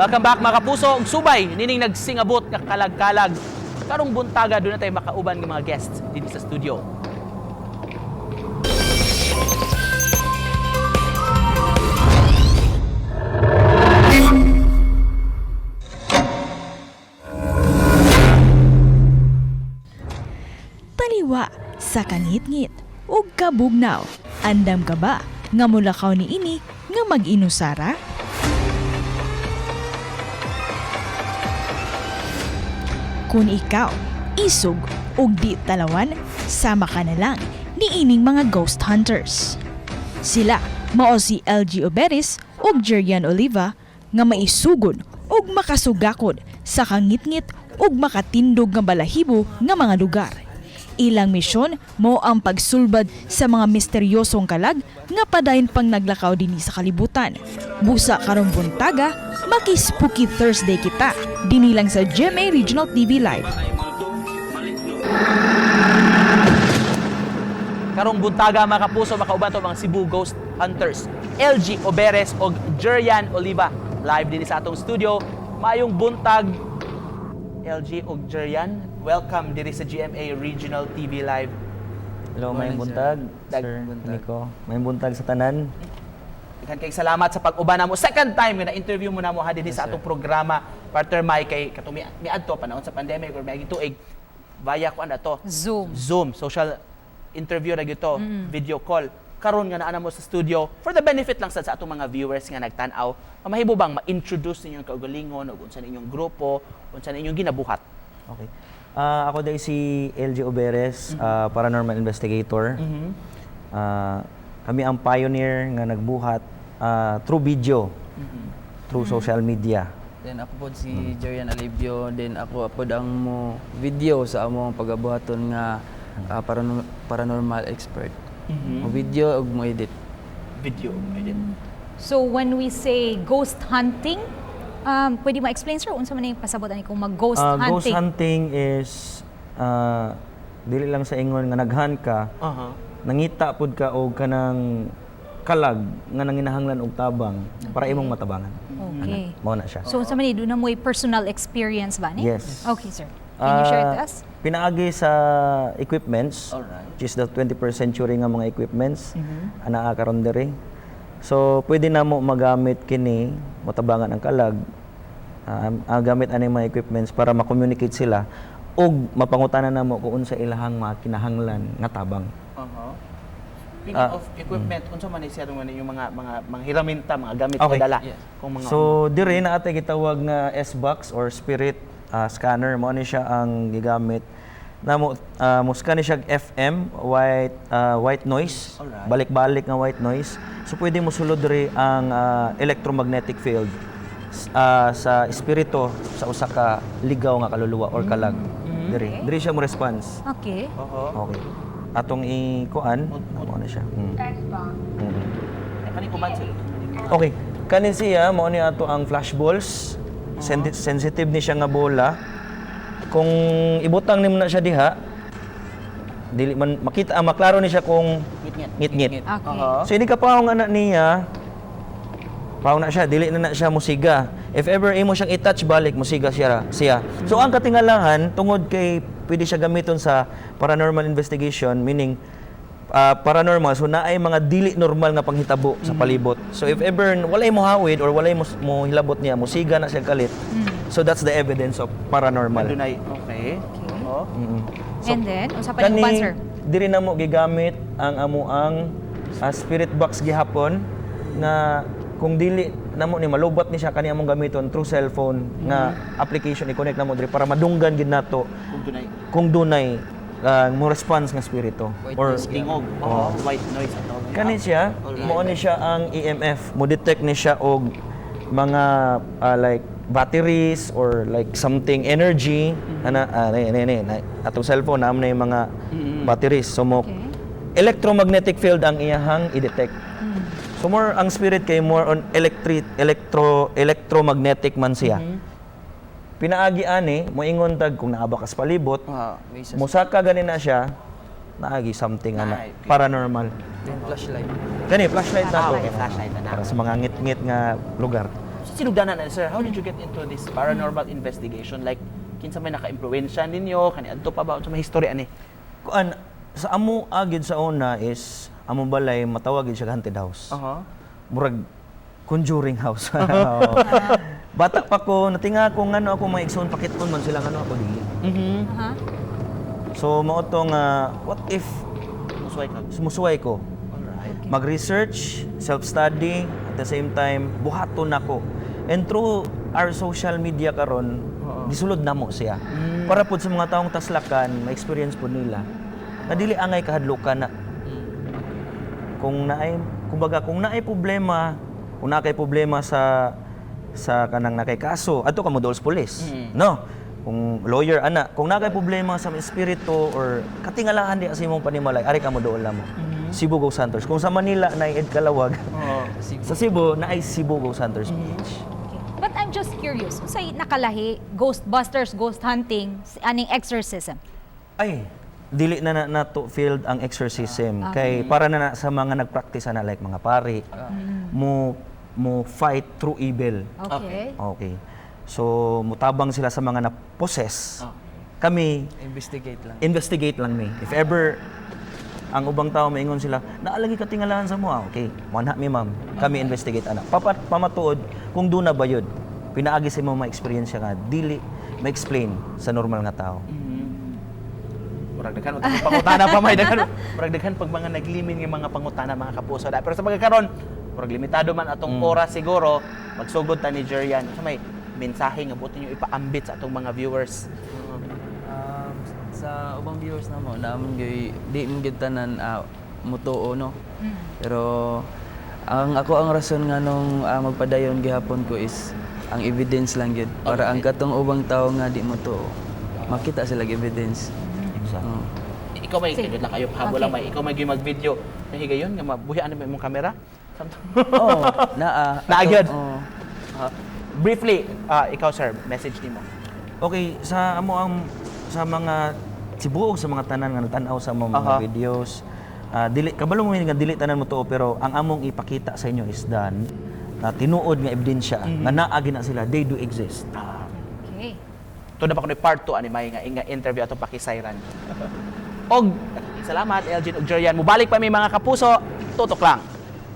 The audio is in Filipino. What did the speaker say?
Welcome back mga kapuso. Ug subay nining nagsingabot nga kalag-kalag. Karong buntaga doon na tayo makauban ng mga guests dito sa studio. taliwa sa kangit-ngit ug kabugnaw. Andam ka ba nga mulakaw ni ini nga mag-inusara? Kung ikaw, isog ug di talawan, sama ka na lang ni ining mga ghost hunters. Sila mao si LG Oberis ug Jerian Oliva nga maisugon ug makasugakod sa kangit-ngit ug makatindog nga balahibo nga mga lugar. Ilang misyon mo ang pagsulbad sa mga misteryosong kalag nga padayon pang naglakaw dinhi sa kalibutan. Busa karong buntaga, maki-spooky Thursday kita. Dini lang sa GMA Regional TV Live. Karong buntaga mga kapuso makauban to mga Cebu Ghost Hunters. LG Oberes og Jerian Oliva live din sa atong studio. Mayong buntag LG og Jerian, welcome diri sa GMA Regional TV Live. Hello, may buntag, Dag- Sir buntag. Nico. May buntag sa tanan. Ikan kay salamat sa pag-uban namo. Second time nga na-interview mo namo ha dinhi sa Yes, atong sir. programa partner Mike kay katumi mi adto panahon sa pandemic or may tuig via ko ano to Zoom. Zoom social interview ra gyud to video call karon nga naa na mo sa studio for the benefit lang sad sa atong mga viewers nga nagtan-aw mahimo bang ma-introduce ninyo ang kaugalingon ug unsa ninyong grupo unsa ninyong ginabuhat Okay. Ah, ako dahil si LG Oberes, ah, paranormal investigator. Ah, kami ang pioneer nga nagbuhat ah, through video, through social media. Then ako po si Jerian Alivio, then ako po ang mo video sa among pagabuhaton nga ah, paranormal, paranormal expert. Mo video ug mo edit. video edit. So when we say ghost hunting, um, pwede ma-explain sir unsa man yung pasabot ani kung mag-ghost Ah, hunting? Ghost hunting is ah, dili lang sa ingon nga naghan ka, aha nangita pud ka og kanang kalag nga nanginahanglan og tabang para imong matabangan. Okay. Mao na siya. So unsa man ni do na mo personal experience ba ni? Yes. Okay sir. Can you share it to Ah, us? Pinaagi sa equipments, Alright. which is the 21st century nga mga equipments, ana karon diri. So, pwede na mo magamit kini, matabangan ang kalag, ah, ah, gamit ani mga equipments para ma-communicate sila ug mapangutanan na mo kung unsa ilahang mga kinahanglan nga tabang. aha Speaking Ah, of equipment, unsa man siya man yung mga mga mga hiraminta, mga gamit Okay. dala Yes. kung mga So, diri na atay gitawag nga S-box or spirit ah, scanner mo ni siya ang gigamit na mo uh, mo scan ni siya FM white ah, white noise Alright. balik-balik nga white noise so pwede mo sulod diri ang ah, electromagnetic field ah, sa espiritu sa usa ka ligaw nga kaluluwa or kalag diri diri siya mo response Okay. Oho. okay atong i-kuan mo na siya mm. Mm. Ay, kani ko man sir. Okay, kanin siya mo ni ato ang flash balls. Sen- sensitive ni siya nga bola. Kung ibutang nimo na siya diha, dili man makita ah, maklaro ni siya kung Ngit-ngit. Okay. Oho. So ini ka paong anak niya, paong na siya, dili na na siya musiga. If ever imo siyang i-touch balik, musiga siya. siya. So ang katingalahan, tungod kay pwede siya gamiton sa paranormal investigation, meaning ah, paranormal, so naay mga dili normal nga panghitabo sa palibot. So if ever walay mo hawid or walay mo, mo hilabot niya, musiga na siya kalit. So that's the evidence of paranormal. Madunay. Okay. Oho. Mm-mm. And then unsa pa ni uban sir? Diri na mo gigamit ang amuang ah, spirit box gihapon nga kung dili namo ni malubot ni siya kani among gamiton through cellphone nga application i-connect namo diri para madunggan gid nato Kung dunay kung dunay ah, mo response nga spirito White or lingog. Oho. White noise ato. kani siya mo ni siya ang EMF mo detect ni siya og mga ah, like batteries or like something energy ana ah, na- atong cellphone na yung mga batteries so mo Okay. electromagnetic field ang iyahang i-detect so more ang spirit kay more on electric electro electromagnetic man siya pinaagi ani moingon tag kung naaba ka sa palibot Ah, may isa musaka gani na siya naagi something ana Ay, okay. paranormal flashlight. Kani, flashlight na Ah, to. okay, flashlight na. Para sa mga ngit-ngit nga lugar. Sa sinugdanan na sir, how did you get into this paranormal investigation? Like kinsa may naka-impluwensya ninyo, kani adto pa ba sa mga history ani? Kuan sa amo agid sa una is amo balay matawag gid siya haunted house. Aha. Murag conjuring house. Oo. Bata pa ko, natinga ko ngano ako mga igsoon pakiton man sila ngano ako dili. Mhm. Aha. So mao to nga what if Musuway ka. sumusuway ko? Alright. mag-research, self-study, at the same time, buhaton ako. And through our social media karon, gisulod namo siya. Mm. Para pud sa mga taong taslakan, ma-experience po nila. Na dili angay kahadlukan na. Kung naay, kumbaga kung naay problema, kung naay problema sa sa kanang nakay kaso, ato ka mo police. Mm. No. Kung lawyer ana, kung nakay problema sa espiritu or katingalahan di sa imong panimалay, ari ka mo dool mo. Cebu Ghost Hunters. Kung sa Manila na Ed Kalawag, Oo. sa Cebu na ay Cebu Ghost Hunters Beach. Okay. I'm just curious, unsay nakalahi Ghostbusters, ghost hunting, aning exorcism? Ay, dili na na, na to field ang exorcism kay para na, na sa mga nagpractice na like mga pari mo mo fight through evil. Okay. Okay. So mutabang sila sa mga na-possess. Ah. Kami Investigate lang. investigate lang mi. If ever ang ubang tao maingon sila, naalagi ka tingalahan sa mo. Ah, okay, manha mi ma'am. Kami investigate ana. Papat pamatuod kung doon na ba yun. Pinaagi sa mo ma-experience nga dili ma-explain sa normal nga tao. Murag daghan utang pangutana pa may daghan. Murag daghan pag mga naglimin nga mga pangutana mga kapuso. Da. Pero sa pagkakaron, murag limitado man atong oras siguro, magsugod ta ni Jerian. Sa may mensahe nga buti niyo ipaambit sa atong mga viewers. Um, sa ubang viewers na mo, naman gay di mo gyud tanan ah, mutuo no. Pero ang ako ang rason nga nung ah, magpadayon gihapon ko is ang evidence lang gyud para ang katong ubang tao nga di mo tuo makita sila ang evidence. Exactly. Oo. Ikaw may Sige. kagad lang kayo habol Okay. lang may ikaw may mag-video. Nahigayon nga mabuhian na mo imong kamera. Oo, naa. Naagad. Oo. Ah, briefly, ah, ikaw sir, message nimo. Okay, sa amo ang sa mga sibuog sa mga tanan nga nagtan-aw sa mga Aha. videos. ah, dili kabalo mo nga dili tanan mo to pero ang among ipakita sa inyo is done na tinuod nga ebidensya nga naa gina sila they do exist. Okay. Ito na pa kuno part 2 ani may nga inga interview ato pakisayran. Og salamat Elgin ug Jerian. Mubalik pa may mga kapuso. Tutok lang.